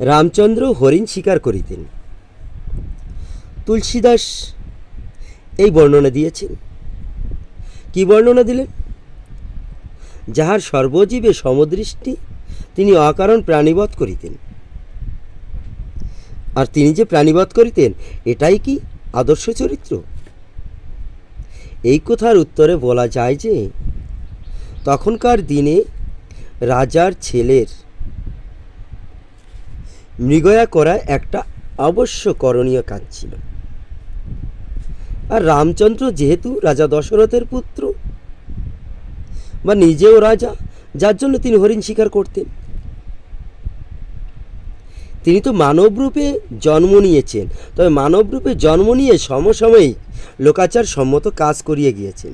রামচন্দ্র হরিণ শিকার করিতেন। তুলসীদাস এই বর্ণনা দিয়েছেন। কি বর্ণনা দিলেন? যাহার সর্বজীবে সমদৃষ্টি, তিনি অকারণ প্রাণীবধ করিতেন। আর তিনি যে প্রাণীবধ করিতেন, এটাই কি আদর্শ চরিত্র? এই কথার উত্তরে বলা যায় যে, তখনকার দিনে রাজার ছেলের মৃগয়া করা একটা অবশ্য করণীয় কাজ ছিল। আর রামচন্দ্র যেহেতু রাজা দশরথের পুত্র, বা নিজেও রাজা, যার জন্য তিনি হরিণ শিকার করতেন। তিনি তো মানবরূপে জন্ম নিয়েছেন। তবে মানবরূপে জন্ম নিয়ে সমসাময়িক লোকাচার সম্মত কাজ করিয়ে গিয়েছেন।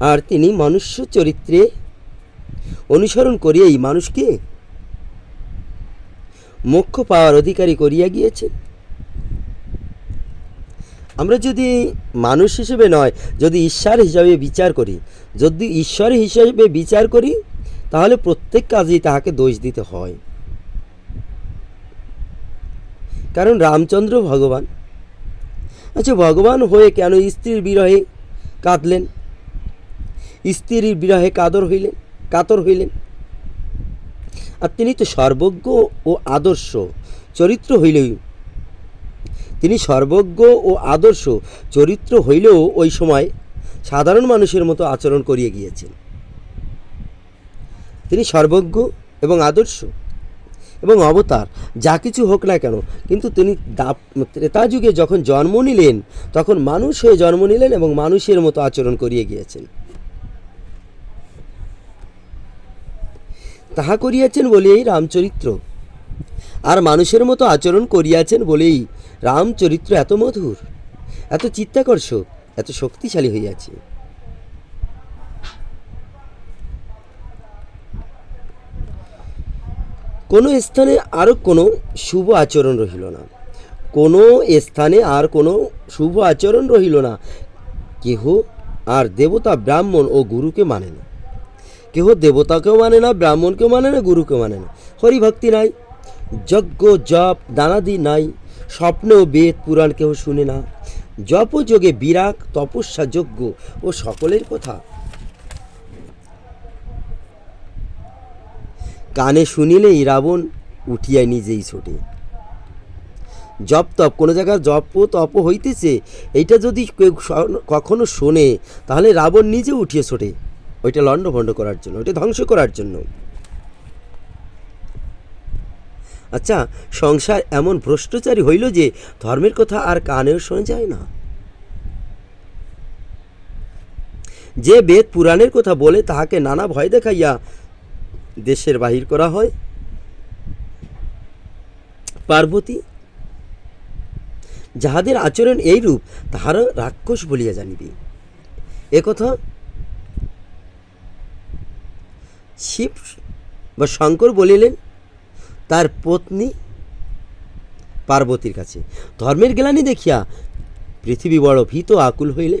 আর তিনি মনুষ্য চরিত্রে অনুসরণ করিয়েই মানুষকে মোক্ষ পাওয়ার অধিকারী করিয়া গিয়েছেন। আমরা যদি মানুষ হিসেবে নয়, যদি ঈশ্বর হিসাবে বিচার করি, যদি ঈশ্বর হিসাবে বিচার করি, তাহলে প্রত্যেক কাজেই তাহাকে দোষ দিতে হয়। কারণ রামচন্দ্র ভগবান আচ্ছা ভগবান হয়ে কেন স্ত্রীর বিরহে কাঁদলেন? স্ত্রীর বিরহে কাদর হইলেন, কাতর হইলেন। আর তিনি তো সর্বজ্ঞ ও আদর্শ। চরিত্র হইলেই তিনি সর্বজ্ঞ ও আদর্শ। চরিত্র হইলেও ওই সময় সাধারণ মানুষের মতো আচরণ করিয়ে গিয়েছেন। তিনি সর্বজ্ঞ এবং আদর্শ এবং অবতার, যা কিছু হোক না কেন। কিন্তু তিনি ত্রেতা যুগে যখন জন্ম নিলেন, তখন মানুষ হয়ে জন্ম নিলেন এবং মানুষের মতো আচরণ করিয়ে গিয়েছেন। তাহা করিয়াছেন বলেই রামচরিত্র। আর মানুষের মতো আচরণ করিয়াছেন বলেই রামচরিত্র এত মধুর, এত চিত্তাকর্ষক এত শক্তিশালী হইয়াছে। কোনো স্থানে আরও কোনো শুভ আচরণ রহিল না। কোনো স্থানে আর কোনো শুভ আচরণ রহিল না। কেহ আর দেবতা ব্রাহ্মণ ও গুরুকে মানে না। কেহ দেবতাকেও মানে না, ব্রাহ্মণকেও মানে না, গুরুকেও মানে না। হরিভক্তি নাই, যজ্ঞ, জপ, দানাদি নাই স্বপ্নেও বেদ পুরাণ কেহ শুনে না। জপ যোগে বিরাগ, তপস্যা, যজ্ঞ ও সকলের কথা। কানে শুনিলেই রাবণ উঠিয়া নিজেই ছোটে। জপ তপ, কোনো জায়গায় জপ তপ হইতেছে, এইটা যদি কখনো শোনে, তাহলে রাবণ নিজে উঠিয়ে ছোটে। ওইটা লণ্ডভণ্ড করার জন্য, ওইটা ধ্বংস করার জন্য। আচ্ছা সংসার এমন ভ্রষ্টাচারী হইল যে ধর্মের কথা আর কানেও শোনা যায় না। যে বেদ পুরাণের কথা বলে তাহাকে নানা ভয় দেখাইয়া দেশের বাহির করা হয়। পার্বতী, যাহাদের আচরণ এইরূপ, তাহারা রাক্ষস বলিয়া জানিবে। একথা শিব বা শঙ্কর বলিলেন, তার পত্নী পার্বতীর কাছে। ধর্মের গ্লানি দেখিয়া পৃথিবী বড় ভীত আকুল হইলেন।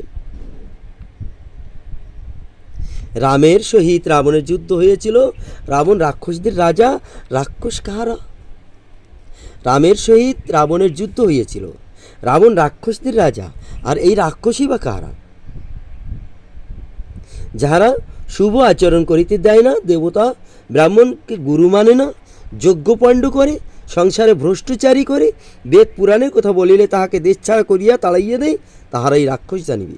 রামের সহিত রাবণের যুদ্ধ হয়েছিল। রাবণ রাক্ষসদের রাজা, রাক্ষস কাহারা? রামের সহিত রাবণের যুদ্ধ হয়েছিল। রাবণ রাক্ষসদের রাজা, আর এই রাক্ষসই বা কাহারা? যাহারা শুভ আচরণ করিতে দেয় না, দেবতা ব্রাহ্মণকে গুরু মানে না, যজ্ঞ পণ্ড করে, সংসারে ভ্রষ্টাচারী করে, বেদ পুরাণের কথা বলিলে তাহাকে দেশ ছাড়া করিয়া তাড়াইয়া দেয়, তাহারাই রাক্ষস জানিবে।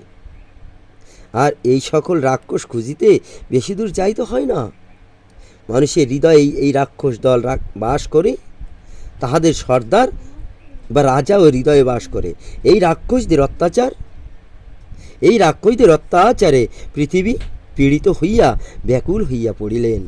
আর এই সকল রাক্ষস খুঁজিতে বেশি দূর যাইতে হয় না। মানুষের হৃদয়ে এই- রাক্ষস দল বাস করে, তাহাদের সর্দার বা রাজা ও হৃদয়ে বাস করে। এই রাক্ষসদের অত্যাচার, এই রাক্ষসদের অত্যাচারে পৃথিবী পীড়িত হইয়া ব্যাকুল হইয়া পড়িলেন।